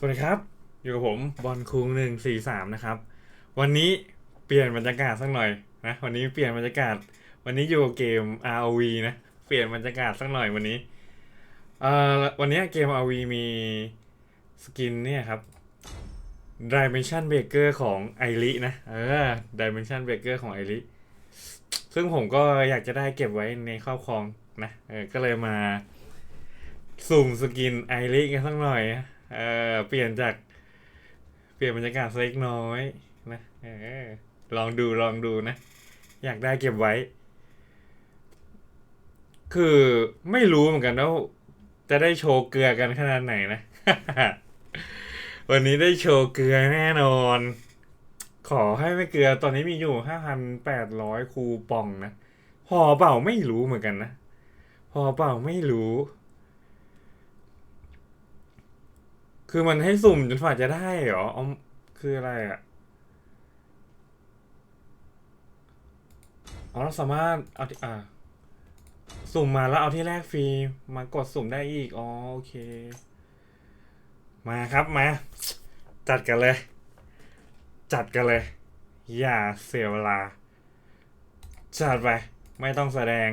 สวัสดีครับ อยู่กับผมบอลคุงหนึ่งสี่สามนะครับ วันนี้เปลี่ยนบรรยากาศสักหน่อยนะวันนี้เปลี่ยนบรรยากาศ วันนี้อยู่เกม ROV นะเปลี่ยนบรรยากาศสักหน่อยวันนี้เอ่อวันนี้เกม ROV มีสกินเนี่ยครับ Dimension Breaker ของไอรินะเออ Dimension Breaker ของไอริซึ่งผมก็อยากจะได้เก็บไว้ในครอบครองนะเออก็เลยมาสุ่มสกินไอริกันสักหน่อย เออเปลี่ยนจาก เปลี่ยนบรรยากาศเล็กน้อยนะเออลองดูลองดูนะ อยากได้เก็บไว้ คือไม่รู้เหมือนกันว่าจะได้โชว์เกลือกันขนาดไหนนะ วันนี้ได้โชว์เกลือแน่นอน ขอให้ไม่เกลือตอนนี้มีอยู่ห้าพันแปดร้อยคูปองนะพอเปล่าไม่รู้เหมือนกันนะพอเปล่าไม่รู้ คือมันให้สุ่มจนฝ่าจะได้เหรอเอาคืออะไรอะอ๋อเราสามารถเอาที่อ่า สุ่มมาแล้วเอาที่แรกฟรี มากดสุ่มได้อีก อ๋อโอเค มาครับมา จัดกันเลย จัดกันเลย อย่าเสียเวลา จัดไป ไม่ต้องแสดง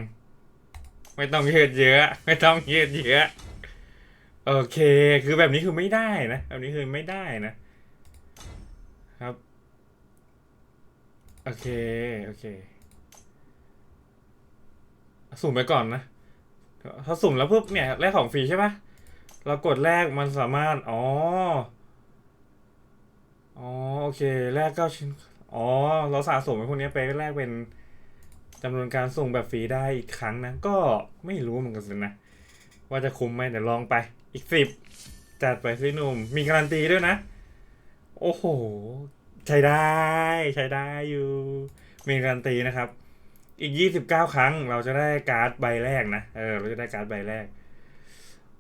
ไม่ต้องยืดเยอะ ไม่ต้องยืดเยอะ โอเค คือแบบนี้คือไม่ได้นะ แบบนี้คือไม่ได้นะ ครับ โอเค โอเค สุ่มไปก่อนนะถ้าสุ่มแล้วปุ๊บเนี่ยแลกของฟรีใช่ปะเรากดแลกมันสามารถ อ๋อ อ๋อ โอเค แลกเก้าชิ้น อ๋อ เราสะสมไอ้พวกนี้ไปแลกเป็นจำนวนการส่งแบบฟรีได้อีกครั้งนะ ก็ไม่รู้เหมือนกันสินะว่าจะคุ้มไหมเดี๋ยวลองไป อีกสิบจัดไปสิหนุ่ม มีการันตีด้วยนะ โอ้โห ใช้ได้ ใช้ได้อยู่ มีการันตีนะครับ อีกยี่สิบเก้าครั้งเราจะได้การ์ดใบแรกนะ เออ เราจะได้การ์ดใบแรก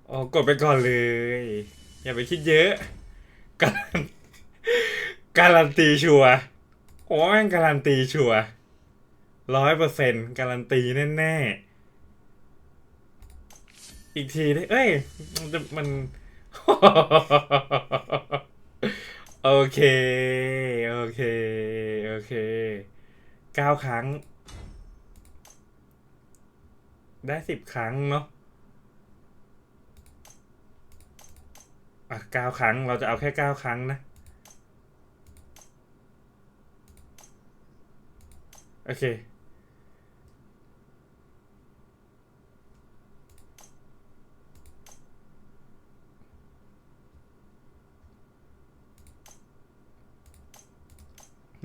โอ้กดไปก่อนเลย อย่าไปคิดเยอะ การันการันตีชัวโอ้แม่งการันตีชัวร้อยเปอร์เซ็นต์การันตีแน่ๆ อีกทีได้เอ้ย มันจะมัน โอเค โอเค โอเคเก้าครั้ง ได้สิบครั้งเนาะอะเก้าครั้งเราจะเอาแค่เก้าครั้งนะ โอเค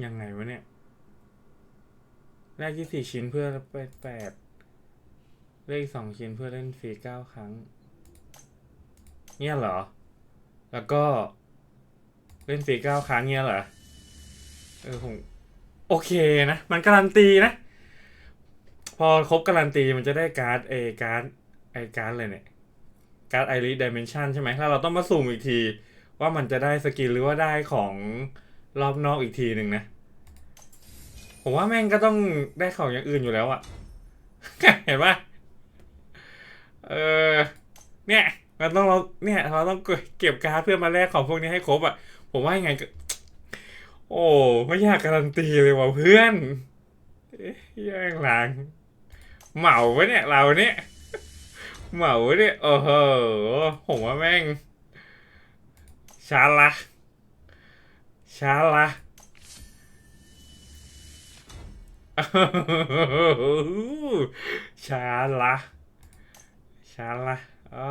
ยังไงวะเนี่ยแรกที่สี่ชิ้นเพื่อไปแปดเลขสองชิ้นเพื่อเล่นฟรีเก้าครั้ง เนี่ยเหรอ แล้วก็ เล่นฟรีเก้าครั้งเนี่ยเหรอ เออผมโอเคนะ มันการันตีนะ พอครบการันตีมันจะได้การ์ดเอการ์ดไอการ์ดอะไรเนี่ย การ์ดไอริดิเมนชันใช่ไหมถ้าเราต้องมาสุ่มอีกที ว่ามันจะได้สกินหรือว่าได้ของ รอบนอกอีกทีหนึ่งนะ ผมว่าแม่งก็ต้องได้ของอย่างอื่นอยู่แล้วอะเห็นปะเออ เนี่ยเราต้องเราเนี่ยเราต้องเก็บการ์ดเพื่อมาแลกของพวกนี้ให้ครบอะผมว่ายังไงก็ โอ้ไม่อยากการันตีเลยว่ะเพื่อนเอ๊ะแย่งหลังเหมาปะเนี่ยเราเนี่ยเหมาปะเนี่ยโอ้โหผมว่าแม่งช้าละ ช้าละช้าละช้าละอ๋อ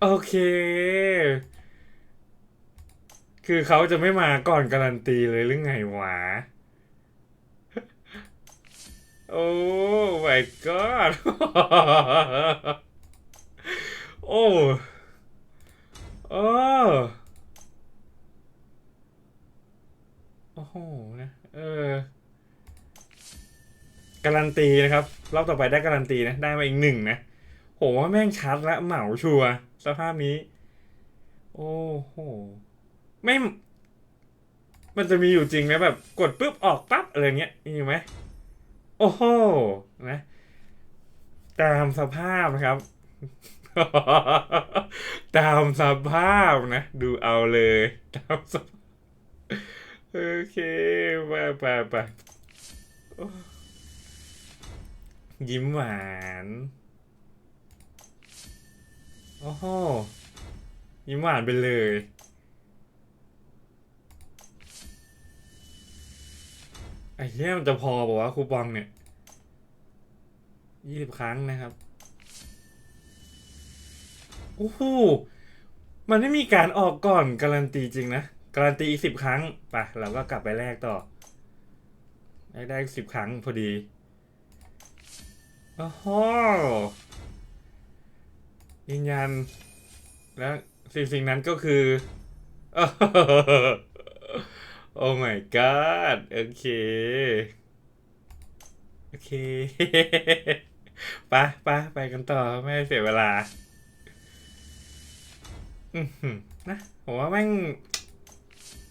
โอเค คือเขาจะไม่มาก่อนการันตีเลยหรือไงวะ โอ้ my god โอ้โอ้ โอ้โหนะเออ การัน ตีนะครับรอบต่อไปได้การันตีนะได้มาอีกหนึ่งนะโหว่าแม่งชัดและเหมาชัวสภาพนี้ โอ้โหไม่ มันจะมีอยู่จริงนะแบบกดปุ๊บออกปั๊บอะไรเงี้ยมีไหมโอ้โหนะตามสภาพนะครับ ตามสภาพนะ ดูเอาเลยตามสภาพ โอเคไปไปไป ยิ้มหวาน โอ้โห ยิ้มหวานไปเลย ไอ้เนี้ยมันจะพอบอกว่าคูปองเนี่ยยี่สิบครั้งนะครับ โอ้โห มันไม่มีการออกก่อนการันตีจริงนะ การันตีอีกสิบครั้ง ไป เราก็กลับไปแลกต่อ ได้ได้สิบครั้งพอดี โอ้โหยืนยัน แล้วสิ่งสิ่งนั้นก็คือ โอ้ my god โอเค โอเคไปไปไปกันต่อไม่เสียเวลา อือนะผมว่าแม่ง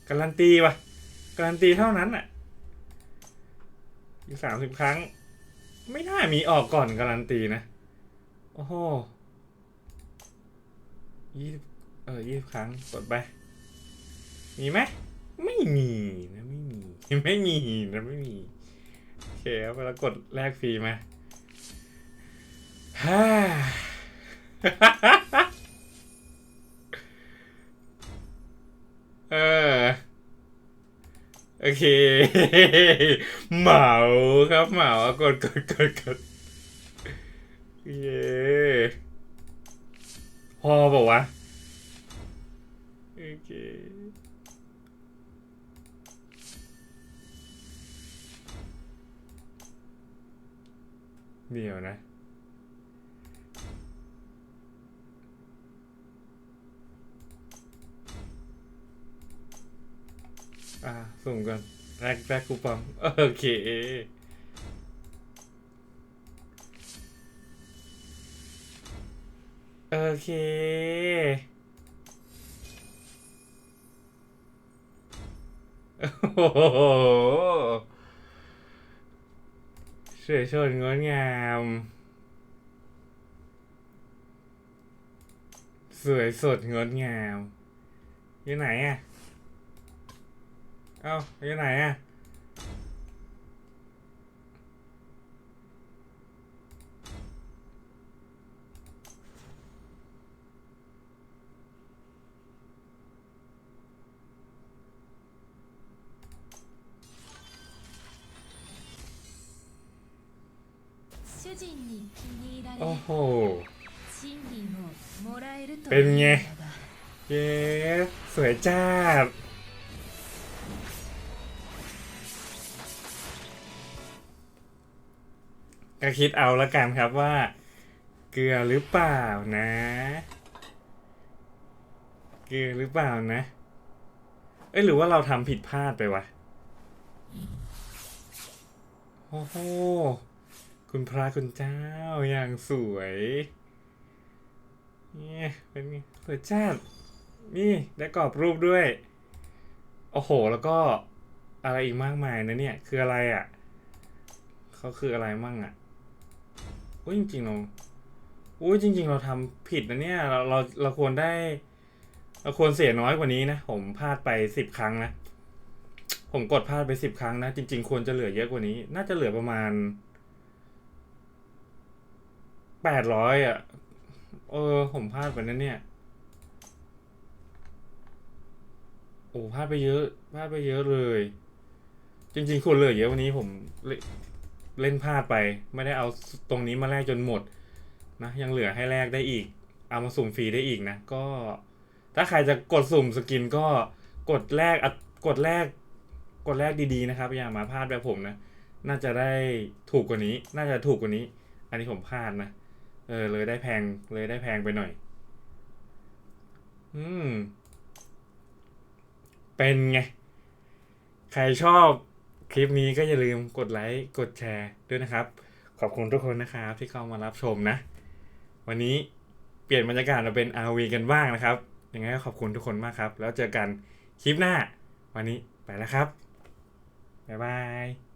การันตีว่ะการันตีเท่านั้นอะ อีกสามสิบครั้ง ไม่น่ามีออกก่อนการันตีนะ โอ้โหยี่เออยี่สิบครั้งกดไป มีไหม ไม่มีนะไม่มี ไม่มีนะไม่มี โอเคครับแล้วกดแลกฟรีมาฮ่า โอเค เหมาครับเหมากดกดกดกดเย้พอบอกว่าวะโอเคเดี๋ยวนะ อ่าส่งก่อนแรกแรกคูปองโอเคโอเค โอ้โหสวยสดงดงาม สวยสดงดงาม อยู่ไหนอะ เอาไปไหนอะโอ้โห เป็นไง เย้ สวยจ้า ก็คิดเอาละกันครับว่า เกลือหรือเปล่านะ เกลือหรือเปล่านะ เอ้ยหรือว่าเราทำผิดพลาดไปวะโอ้โห คุณพระคุณเจ้าอย่างสวย เนี่ยเป็นไงสวยจ้าดนี่ได้กรอบรูปด้วย โอ้โห แล้วก็อะไรอีกมากมายนะเนี่ย คืออะไรอะ่ะ เขาคืออะไรมั่งอะ่ะ อุ้ยจริงๆเราอุ้ยจริง ๆ เราทำผิดนะเนี่ยเราเราเราควรได้ เราควรเสียน้อยกว่านี้นะ ผมพลาดไปสิบครั้งนะ ผมกดพลาดไปสิบครั้งนะ จริง ๆ ควรจะเหลือเยอะกว่านี้ น่าจะเหลือประมาณแปดร้อยอะ เออ ผมพลาดไปนะเนี่ย โอ้พลาดไปเยอะพลาดไปเยอะเลย จริง ๆควรเหลือเยอะวันนี้ผม เล่นพลาดไป ไม่ได้เอาตรงนี้มาแลกจนหมดนะยังเหลือให้แลกได้อีก เอามาสุ่มฟรีได้อีกนะ ก็ ถ้าใครจะกดสุ่มสกินก็กดแลกกดแลกกดแลกดีๆนะครับ อย่ามาพลาดแบบผมนะ น่าจะได้ถูกกว่านี้ น่าจะถูกกว่านี้ อันนี้ผมพลาดนะเออเลยได้แพงเลยได้แพงไปหน่อย อืม เป็นไง ใครชอบ คลิปนี้ก็อย่าลืมกดไลค์กดแชร์ด้วยนะครับ ขอบคุณทุกคนนะครับที่เข้ามารับชมนะ วันนี้เปลี่ยนบรรยากาศมาเป็น RV กันบ้างนะครับยังไงก็ขอบคุณทุกคนมากครับ แล้วเจอกันคลิปหน้า วันนี้ไปแล้วครับบ๊ายบาย